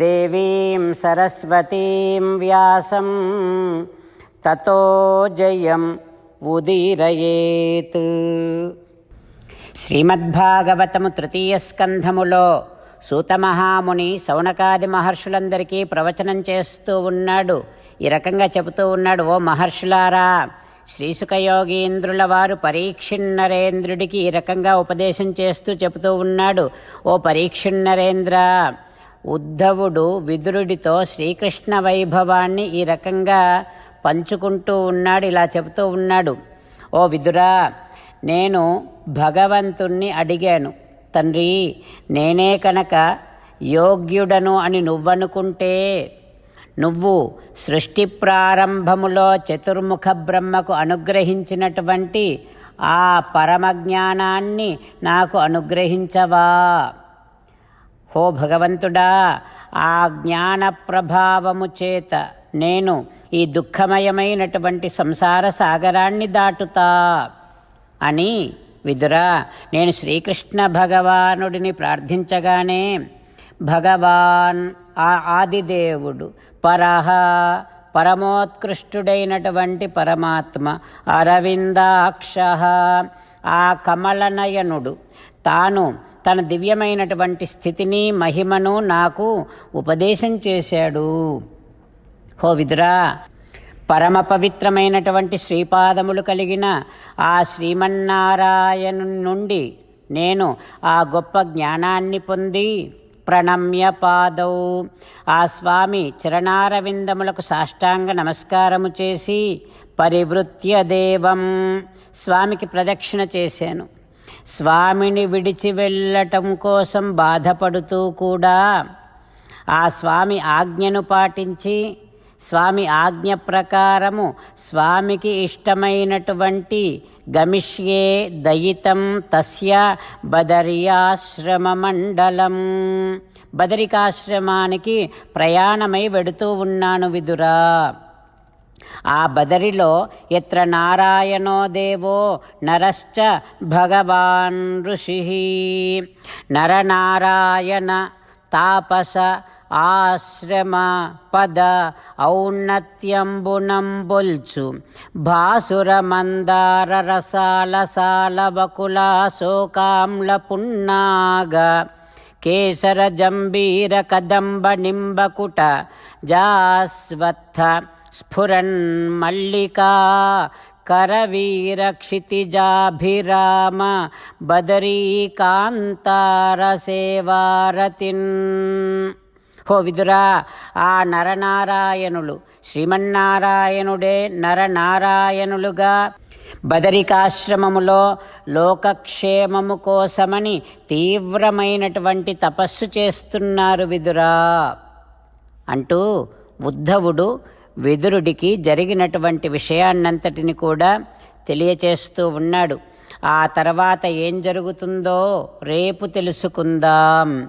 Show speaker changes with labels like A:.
A: దేవీం సరస్వతీం వ్యాసం తతో జయం ఉదీరయేత్. శ్రీమద్భాగవతము తృతీయ స్కంధములో సూతమహాముని సౌనకాది మహర్షులందరికీ ప్రవచనం చేస్తూ ఉన్నాడు. ఈ రకంగా చెబుతూ ఉన్నాడు ఓ మహర్షులారా శ్రీసుఖయోగీంద్రుల వారు పరీక్షిన్నరేంద్రుడికి ఈ రకంగా ఉపదేశం చేస్తూ చెబుతూ ఉన్నాడు. ఓ పరీక్షిన్నరేంద్ర ఉద్ధవుడు విదురుడితో శ్రీకృష్ణ వైభవాన్ని ఈ రకంగా పంచుకుంటూ ఉన్నాడు ఇలా చెబుతూ ఉన్నాడు. ఓ విదురా నేను భగవంతుణ్ణి అడిగాను. తండ్రి నేనే కనుక యోగ్యుడను అని నువ్వనుకుంటే నువ్వు సృష్టి ప్రారంభములో చతుర్ముఖ బ్రహ్మకు అనుగ్రహించినటువంటి ఆ పరమజ్ఞానాన్ని నాకు అనుగ్రహించవా? హో భగవంతుడా ఆ జ్ఞాన ప్రభావము చేత నేను ఈ దుఃఖమయమైనటువంటి సంసార సాగరాన్ని దాటుతా అని విదురా నేను శ్రీకృష్ణ భగవానుడిని ప్రార్థించగానే భగవాన్ ఆ ఆదిదేవుడు పరహ పరమోత్కృష్టుడైనటువంటి పరమాత్మ అరవిందాక్ష ఆ కమలనయనుడు. తాను తన దివ్యమైనటువంటి స్థితిని మహిమను నాకు ఉపదేశం చేశాడు. హో విదురా పరమ పవిత్రమైనటువంటి శ్రీపాదములు కలిగిన ఆ శ్రీమన్నారాయణు నుండి నేను ఆ గొప్ప జ్ఞానాన్ని పొంది ప్రణమ్య పాదౌ ఆ స్వామి చరణారవిందములకు సాష్టాంగ నమస్కారము చేసి పరివృత్య దేవం స్వామికి ప్రదక్షిణ చేశాను. స్వామిని విడిచి వెళ్ళటం కోసం బాధపడుతూ కూడా ఆ స్వామి ఆజ్ఞను పాటించి స్వామి ఆజ్ఞ ప్రకారము స్వామికి ఇష్టమైనటువంటి గమిష్యే దయితం తస్య బదరియాశ్రమ మండలం బదరికాశ్రమానికి ప్రయాణమై వెడుతూ ఉన్నాను విదురా. ఆ బదరిలో ఎత్ర నారాయణో దేవో నరశ్చ భగవాన్ ఋషి. నరనారాయణ తాపస ఆశ్రమ పద ఔన్నత్యంబునం బొల్చు భాసుర మందార రసాల సాల వకుల శోకాంల పున్నాగ కేసర జంబీర కదంబ నింబకుట జాస్వత్థ స్ఫురన్ మల్లికా కరవీరక్షితిజాభిరామ. బదరీకాంతారసేవారతిన్. హో విదురా ఆ నరనారాయణులు. శ్రీమన్నారాయణుడే నరనారాయణులుగా. బదరికాశ్రమములో లోకక్షేమము కోసమని తీవ్రమైనటువంటి తపస్సు చేస్తున్నారు విదురా. అంటూ ఉద్ధవుడు విదురుడికి జరిగినటువంటి విషయాన్నంతటిని కూడా తెలియచేస్తూ ఉన్నాడు. ఆ తర్వాత ఏం జరుగుతుందో రేపు తెలుసుకుందాం.